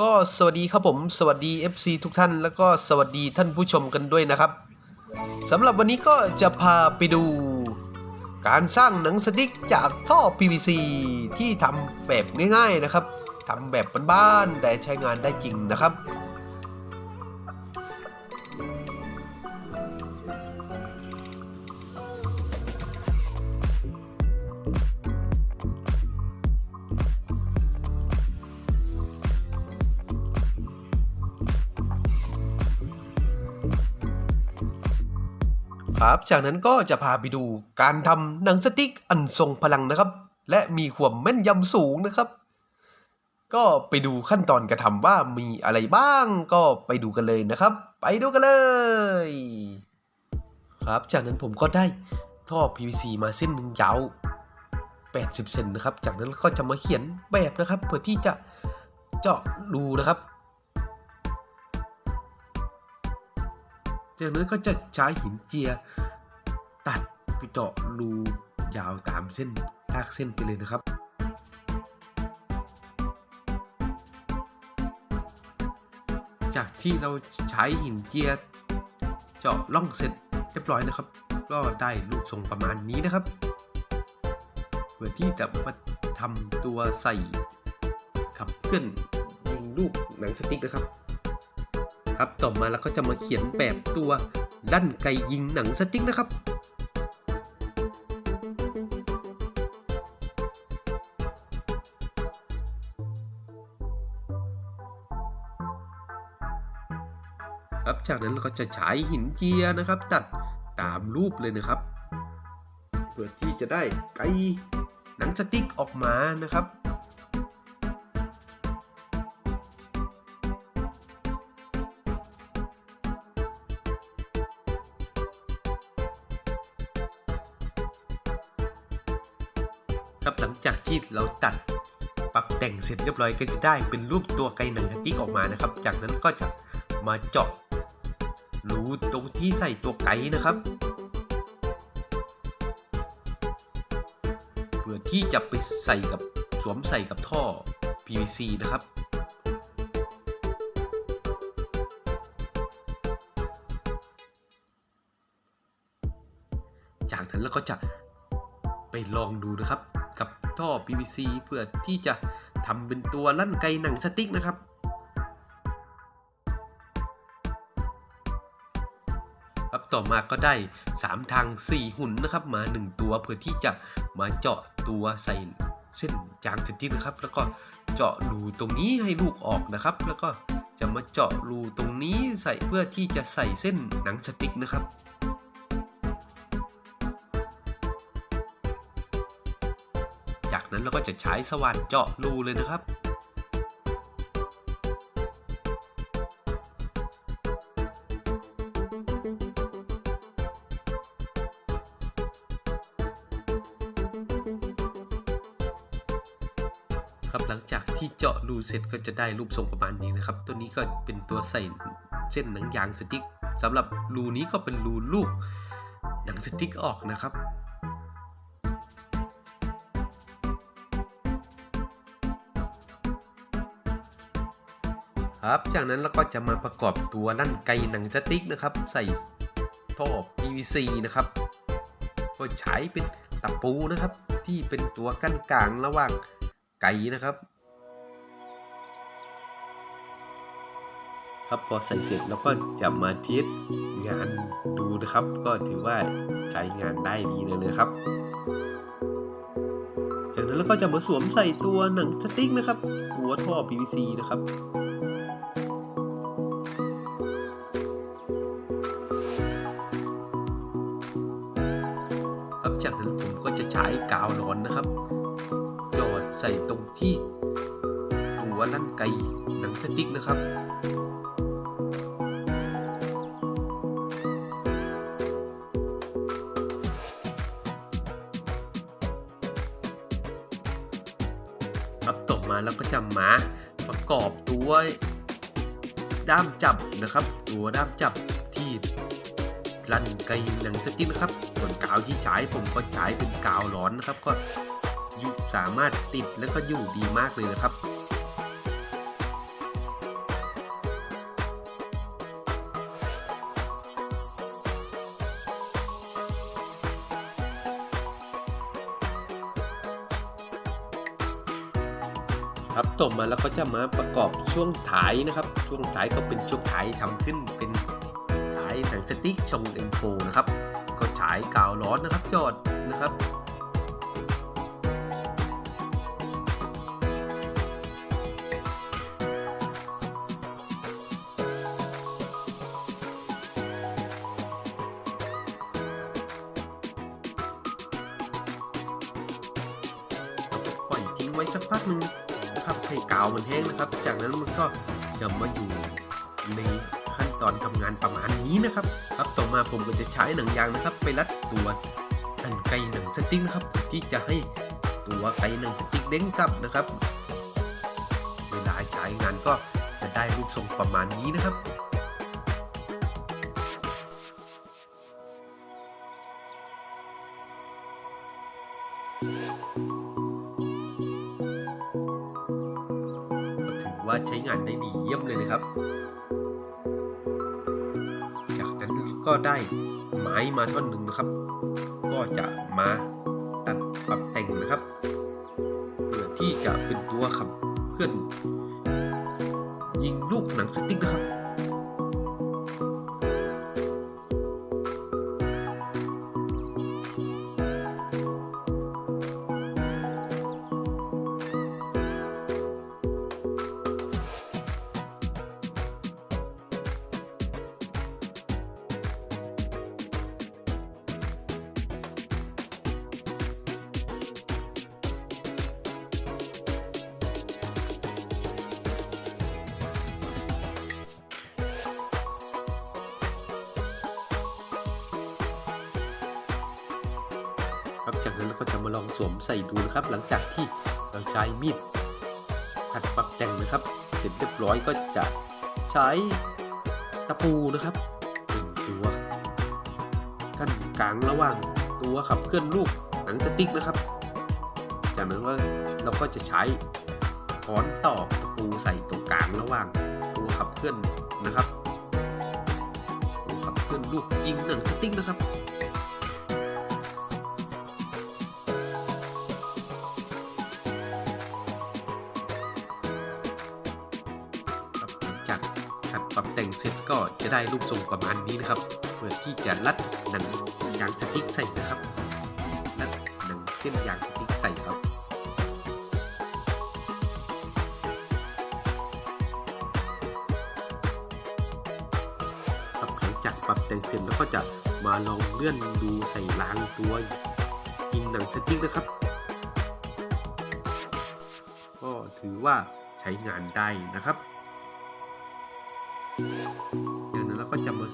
ก็สวัสดีครับผม สวัสดี FC ทุกท่านแล้วก็สวัสดีท่านผู้ชมกันด้วยนะครับสำหรับวันนี้ก็จะพาไปดู การสร้างหนังสติ๊กจากท่อ PVC ที่ทำแบบง่าย ๆนะครับทำแบบบ้านๆแต่ใช้งานได้จริงนะครับ ครับ จากนั้นก็จะพาไปดูการทำหนังสติ๊กอันทรงพลังนะครับ และมีความแม่นยำสูงนะครับ ก็ไปดูขั้นตอนการทำว่ามีอะไรบ้างก็ไปดูกันเลยนะครับ ไปดูกันเลย ครับ จากนั้นผมก็ได้ท่อ PVC มาเส้นหนึ่งยาว80 เซนนะครับ จากนั้นก็จะมาเขียนแบบนะครับ เพื่อที่จะเจาะรูนะครับ จากนั้นก็จะใช้หินเจีย ตัดไปเจาะรูยาวตามเส้นลากเส้นไปเลยนะครับจากที่เราใช้หินเจียเจาะล่องเสร็จเรียบร้อยนะครับ ก็ได้รูปทรงประมาณนี้นะครับเพื่อที่จะมาทำตัวใส่ขับเคลื่อนยิงลูกหนังสติ๊กนะครับ ครับ ต่อมาเราก็จะมาเขียนแบบตัวดั้นไกยิงหนังสติ๊กนะครับครับจากนั้นเราก็จะใช้หินเจียนะครับ ตัดตามรูปเลยนะครับ เพื่อที่จะได้ไกหนังสติ๊กออกมานะครับ เราตัดปรับแต่งเสร็จเรียบร้อยก็จะได้เป็นรูปตัวไก่หนังสติ๊กออกมานะครับ จากนั้นก็จะมาเจาะรูตรงที่ใส่ตัวไก่นะครับ เพื่อที่จะไปใส่กับสวมใส่กับท่อ PVC นะครับจากนั้นเราก็จะไปลองดูนะครับ ท่อ PVC เพื่อที่จะทำเป็นตัวลั่นไกหนังสติ๊กนะครับครับต่อมาก็ได้ 3 ทาง 4 หุ่นนะครับมา 1 ตัวเพื่อที่จะมาเจาะตัวใส่เส้นยางสติ๊กนะครับ แล้วก็เจาะรูตรงนี้ให้ลูกออกนะครับ แล้วก็จะมาเจาะรูตรงนี้ใส่เพื่อที่จะใส่เส้นหนังสติ๊กนะครับ จากนั้นเราก็จะใช้สว่านเจาะรูเลยนะครับครับหลังจากที่เจาะรูเสร็จก็จะได้รูปทรงประมาณนี้นะครับ ตัวนี้ก็เป็นตัวใส่เส้นหนังยางสติ๊กสำหรับรูนี้ก็เป็นรูลูกหนังสติ๊กออกนะครับ ครับ จากนั้นเราก็จะมาประกอบตัวลั่นไกหนังสติ๊กนะครับ ใส่ท่อ PVC นะครับ ก็ใช้เป็นตะปูนะครับ ที่เป็นตัวกั้นกลางระหว่างไกนะครับ ครับพอใส่เสร็จแล้วก็จะมาเทสงานดูนะครับ ก็ถือว่าใช้งานได้ดีเลยนะครับจากนั้นเราก็จะมาสวมใส่ตัวหนังสติ๊กนะครับ ตัวท่อ PVC นะครับ จากนั้นผมก็จะใช้กาวร้อนนะครับ หยอดใส่ตรงที่ตัวลั่นไกหนังสติ๊กนะครับครับต่อมาเราก็จะมาประกอบตัวด้ามจับนะครับ ตัวด้ามจับที่ลั่นไกหนังสติ๊กนะครับ ส่วนกาวที่ใช้ผมก็ใช้เป็นกาวร้อนนะครับ ก็สามารถติดแล้วก็อยู่ดีมากเลยนะครับครับจบมาแล้วก็จะมาประกอบช่วงถ่ายนะครับ ช่วงถ่ายก็เป็นช่วงถ่ายทำขึ้นเป็นถ่ายหนังสติ๊กชงเอ็นโฟนะครับายกาวร้อนนะครับจอดนะครับปล่อยทิ้งไว้สักพักหนึ่งนะครับให้กาวมันแห้งนะครับ จากนั้นมันก็จะมาอยู่ในขั้นตอนทำงานประมาณนี้นะครับ ครับต่อมาผมก็จะใช้หนังยางนะครับ ไปรัดตัวอันไกหนังสติ๊กนะครับ ที่จะให้ตัวไกหนังสติ๊กเด้งกลับนะครับ เวลาใช้งานก็จะได้รูปทรงประมาณนี้นะครับถือว่าใช้งานได้ดีเยี่ยมเลยนะครับ ก็ได้ไม้มาท่อนหนึ่งนะครับ ก็จะมาตัดปรับแต่งนะครับเพื่อที่จะเป็นตัวขับเคลื่อนยิงลูกหนังสติ๊กนะครับ ครับ จากนั้นเราก็จะมาลองสวมใส่ดูนะครับ หลังจากที่เราใช้มีดขัดปรับแต่งนะครับ เสร็จเรียบร้อยก็จะใช้ตะปูนะครับเป็นตัวกั้นกลางระหว่างตัวขับเคลื่อนลูกหนังสติ๊กนะครับ จากนั้นเราก็จะใช้ค้อนตอกตะปูใส่ตรงกลางระหว่างตัวขับเคลื่อนนะครับตัวขับเคลื่อนลูกยิงหนังสติ๊กนะครับ ได้รูปทรงประมาณนี้นะครับ เพื่อที่จะรัดหนังยางสติ๊กใส่นะครับรัดหนังเส้นยางสติ๊กใส่ครับครับหลังจากปรับแต่งเสร็จแล้วก็จะมาลองเลื่อนดูใส่รางตัวยิงหนังสติ๊กนะครับ ก็ถือว่าใช้งานได้นะครับ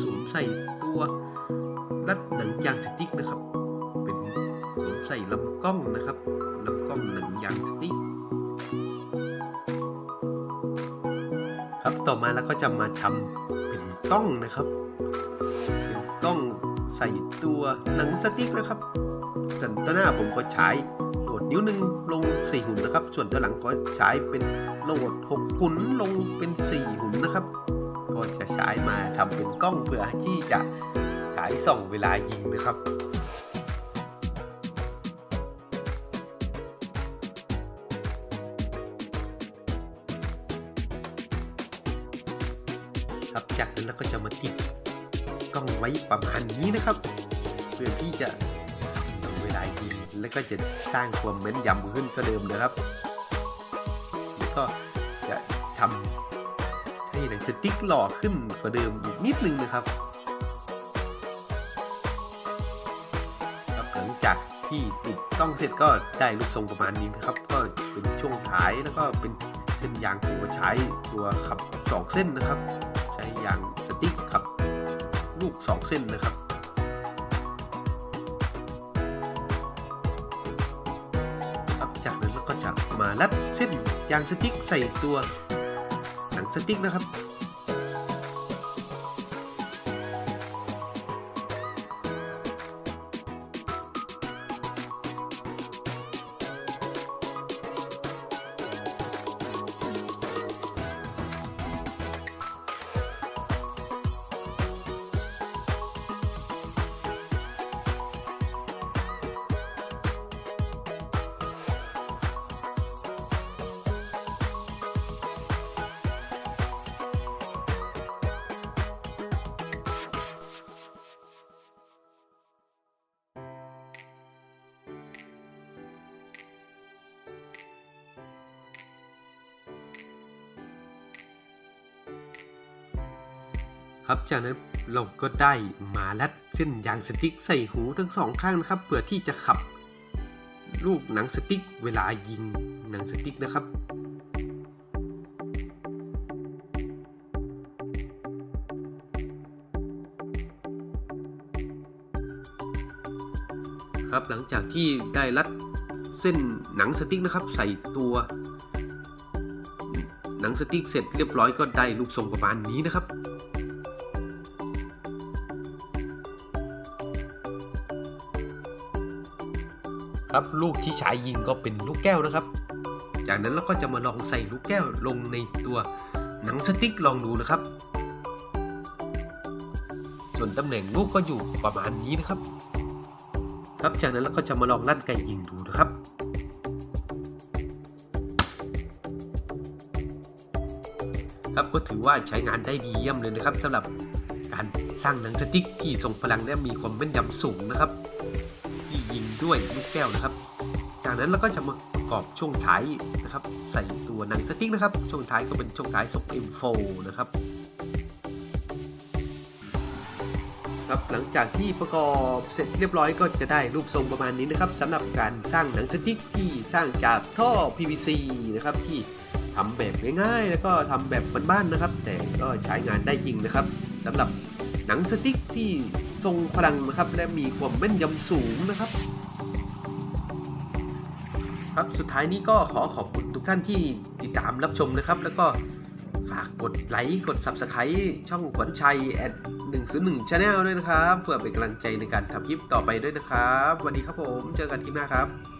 สวมใส่ตัวรัดหนังยางสติ๊กนะครับ เป็นสวมใส่ลำกล้องนะครับลำกล้องหนังยางสติ๊กครับต่อมาแล้วก็จะมาทำเป็นกล้องนะครับ เป็นกล้องใส่ตัวหนังสติ๊กนะครับส่วนตัวหน้าผมก็ใช้โหลดนิ้วหนึ่งลง4หุ่นนะครับ ส่วนตัวหลังก็ใช้เป็นโหลด6หุ่นลงเป็น 4 หุ่นนะครับ จะใช้มาทำเป็นกล้องเพื่อที่จะใช้ส่องเวลายิงนะครับครับจากนั้นเราก็จะมาติดกล้องไว้ประมาณนี้นะครับ เพื่อที่จะส่องเวลายิงแล้วก็จะสร้างความแม่นยำขึ้นก็เดิมนะครับ แล้วก็จะทำ สติ๊กหล่อขึ้นกว่าเดิมอีกนิดนึงนะครับหลังจากที่ติดกล้องเสร็จก็ได้รูปทรงประมาณนี้นะครับ ก็เป็นช่วงท้ายแล้วก็เป็นเส้นยางผมก็ใช้ตัวขับสองเส้นนะครับ ใช้ยางสติ๊กขับลูก 2 เส้นนะครับจากนั้นก็จะมารัดเส้นยางสติ๊กใส่ตัว หนังสติ๊กนะครับ ครับจากนั้นเราก็ได้มาลัดเส้นยางสติ๊กใส่หูทั้งสองข้างนะครับเพื่อที่จะขับลูกหนังสติ๊กเวลายิงหนังสติ๊กนะครับ ครับหลังจากที่ได้รัดเส้นหนังสติ๊กนะครับ ใส่ตัว หนังสติ๊กเสร็จเรียบร้อยก็ได้รูปทรงประมาณนี้นะครับ ครับ ลูกที่ฉายยิงก็เป็นลูกแก้วนะครับ จากนั้นเราก็จะมาลองใส่ลูกแก้วลงในตัวหนังสติ๊กลองดูนะครับ ส่วนตำแหน่งลูกก็อยู่ประมาณนี้นะครับ ครับจากนั้นเราก็จะมาลองลั่นไกยิงดูนะครับครับก็ถือว่าใช้งานได้ดีเยี่ยมเลยนะครับสำหรับการสร้างหนังสติ๊กที่ทรงพลังและมีความแม่นยำสูงนะครับ ด้วยลูกแก้วนะครับ จากนั้นเราก็จะมาประกอบช่วงท้ายนะครับ ใส่ตัวหนังสติ๊กนะครับ ช่วงท้ายก็เป็นช่วงท้ายทรง M4 นะครับครับหลังจากที่ประกอบเสร็จเรียบร้อยก็จะได้รูปทรงประมาณนี้นะครับสำหรับการสร้างหนังสติ๊กที่สร้างจากท่อ PVC นะครับที่ทำแบบง่ายๆ แล้วก็ทำแบบบ้านๆนะครับ แต่ก็ใช้งานได้จริงนะครับสำหรับหนังสติ๊กที่ ทรงพลังนะครับ และมีความแม่นยำสูงนะครับ ครับสุดท้ายนี้ก็ขอขอบคุณทุกท่านที่ติดตามรับชมนะครับ แล้วก็ฝากกดไลค์กด Subscribe ช่องขวัญชัย at 101 Channel ด้วยนะครับ เพื่อเป็นกำลังใจในการทำคลิปต่อไปด้วยนะครับ วันนี้ครับผม เจอกันคลิปหน้าครับ